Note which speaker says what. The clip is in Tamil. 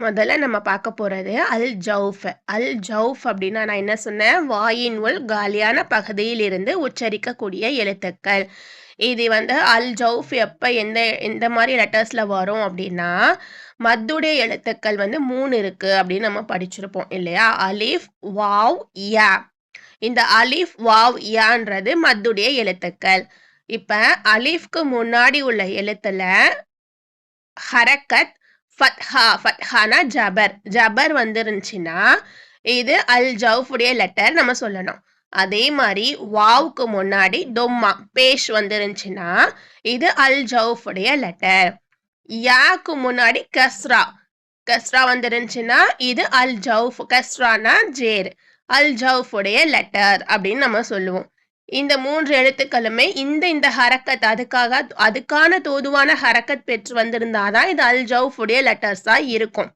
Speaker 1: முதல்ல நம்ம பார்க்க போகிறது அல் ஜவுஃப். அல் ஜவுஃப் அப்படின்னா நான் என்ன சொன்னேன்? வாயின் உள் காலியான பகுதியில் இருந்து உச்சரிக்கக்கூடிய எழுத்துக்கள். இது வந்து அல் ஜவுஃப் எப்போ எந்த எந்த மாதிரி லெட்டர்ஸில் வரும் அப்படின்னா, மத்துடைய எழுத்துக்கள் வந்து மூணு இருக்குது அப்படின்னு நம்ம படிச்சிருப்போம் இல்லையா? அலிஃப், வாவ், யா. இந்த அலிஃப், வாவ், யான்றது மத்துடைய எழுத்துக்கள். இப்போ அலிஃப்க்கு முன்னாடி உள்ள எழுத்துல ஹரக்கத், ஃபத்ஹா ஃபத்ஹானா ஜபர். ஜபர் வந்துருந்துச்சுன்னா, இது அல் ஜவுஃபுடைய லெட்டர் நம்ம சொல்லணும். அதே மாதிரி வாவுக்கு முன்னாடி தொம்மா பேஷ் வந்துருந்துச்சுன்னா, இது அல் ஜவுஃபுடைய லெட்டர். யாக்கு முன்னாடி கஸ்ரா கஸ்ரா வந்துருந்துச்சுன்னா, இது அல் ஜவுஃப் கஸ்ரானா ஜேர். அல் ஜவுஃபுடைய லெட்டர் அப்படின்னு நம்ம சொல்லுவோம். இந்த மூன்று எழுத்துக்களுமே இந்த இந்த ஹரக்கத் அதுக்காக அதுக்கான தோதுவான ஹரக்கத் பெற்று வந்திருந்தா தான் இது அல் ஜவுஃபுடைய லெட்டர்ஸாக இருக்கும்.